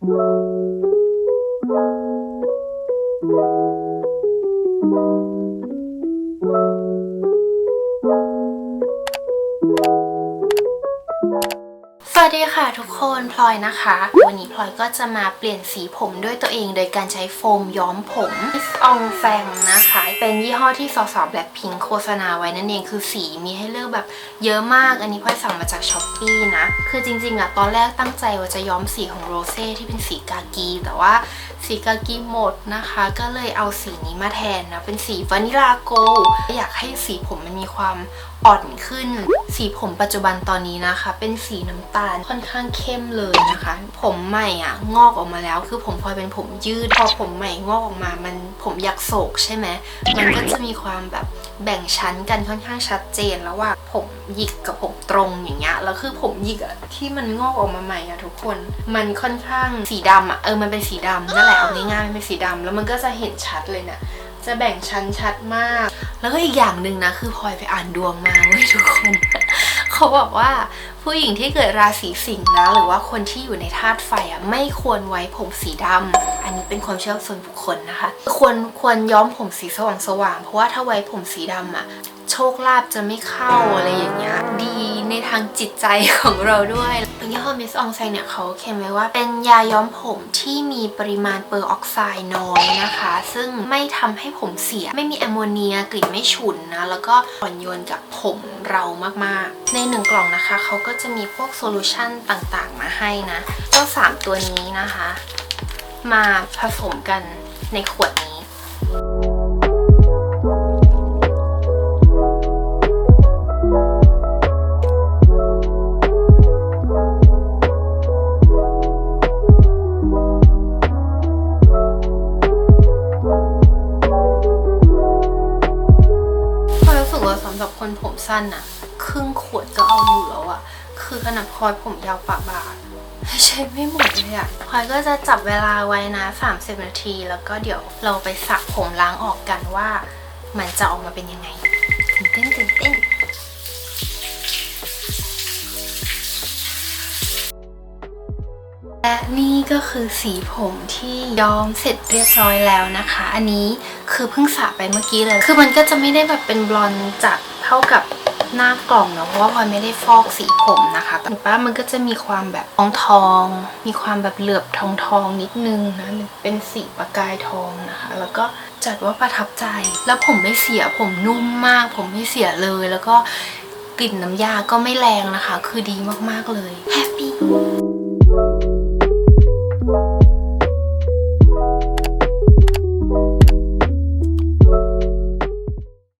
ส สดีค่ะทุกคนพลอยนะคะ วันนี้พลอยก็จะมาเปลี่ยนสีผมด้วยตัวเองโดยการใช้โฟมย้อมผม Miss Ong Feng นะคะ เป็นยี่ห้อที่สาวๆ Blackpink โฆษณาไว้นั่นเองคือสีมีให้เลือกแบบเยอะมาก อันนี้พลอยสั่งมาจาก s h อ p e e นะ คือจริงๆอะตอนแรกตั้งใจว่าจะย้อมสีของโรเซ่ที่เป็นสีกากี แต่ว่าสีกากีหมดนะคะ ก็เลยเอาสีนี้มาแทนนะเป็นสีวานิลาโกอยากให้สีผมมันมีความอ่อนขึ้น สีผมปัจจุบันตอนนี้นะคะ เป็นสีน้ำตาลค่อนข้างเข้มเลยนะคะ ผมใหม่อะงอกออกมาแล้ว คือผมพลอยเป็นผมยืด พอผมใหม่งอกออกมา มันผมอยากโศกใช่ไหมมันก็จะมีความแบบแบ่งชั้นกันค่อนข้างชัดเจนแล้วว่าผมหยิกกับผมตรงอย่างเงี้ยแล้วคือผมหยิกอะที่มันงอกออกมาใหม่อะทุกคน มันค่อนข้างสีดำอะเออมันเป็นสีดำนั่นแหละเอาง่ายๆมันเป็นสีดำแล้วมันก็จะเห็นชัดเลยนะ จะแบ่งชั้นชัดมาก แล้วก็อีกอย่างหนึ่งนะ คือพลอยไปอ่านดวงมาเว้ยทุกคน เขาบอกว่าผู้หญิงที่เกิดราศีสิงห์นะหรือว่าคนที่อยู่ในธาตุไฟอะไม่ควรไว้ผมสีดำอันนี้เป็นความเชื่อส่วนบุคคลนะคะ ควรควรย้อมผมสีสว่างสว่างๆเพราะว่าถ้าไว้ผมสีดำอะ คลาภจะไม่เข้าอะไรอย่างเงี้ยดีในทางจิตใจของเราด้วยยี่ห้อมิสอองไซเนี่ยเขาเขียนไว้ว่าเป็นยาย้อมผมที่มีปริมาณเปอร์ออกไซด์น้อยนะคะ ซึ่งไม่ทำให้ผมเสีย ไม่มีแอมโมเนียกลิ่นไม่ฉุนนะ แล้วก็อ่อนโยนกับผมเรามากๆ ในหนึ่งกล่องนะคะ เขาก็จะมีพวกโซลูชันต่างๆ มาให้นะเจ้าสามตัวนี้นะคะ มาผสมกันในขวดนี้ำหรับคนผมสั้นอะครึ่งขวดก็เอาอยู่แล้วอะคือขนาดพลอยผมยาวปะบาทใช้ไม่หมดเลยอะพลอยก็จะจับเวลาไว้นะ30นาที แล้วก็เดี๋ยวเราไปสระผมล้างออกกันว่า มันจะออกมาเป็นยังไงตื่นเต้นตื่นเต้นและนี่ก็คือสีผมที่ย้อมเสร็จเรียบร้อยแล้วนะคะ อันนี้ คือเพิ่งสระไปเมื่อกี้เลย คือมันก็จะไม่ได้แบบเป็นบลอนด์จัดเท่ากับหน้ากล่องเนาะเพราะว่าพลอยไม่ได้ฟอกสีผมนะคะแต่ป้ามันก็จะมีความแบบทองทองมีความแบบเหลือบทองทองนิดนึงนะเป็นสีประกายทองนะคะ แล้วก็จัดว่าประทับใจ แล้วผมไม่เสียผมนุ่มมาก ผมไม่เสียเลยแล้วก็กลิ่นน้ำยาก็ไม่แรงนะคะ คือดีมากๆเลยแฮปปี้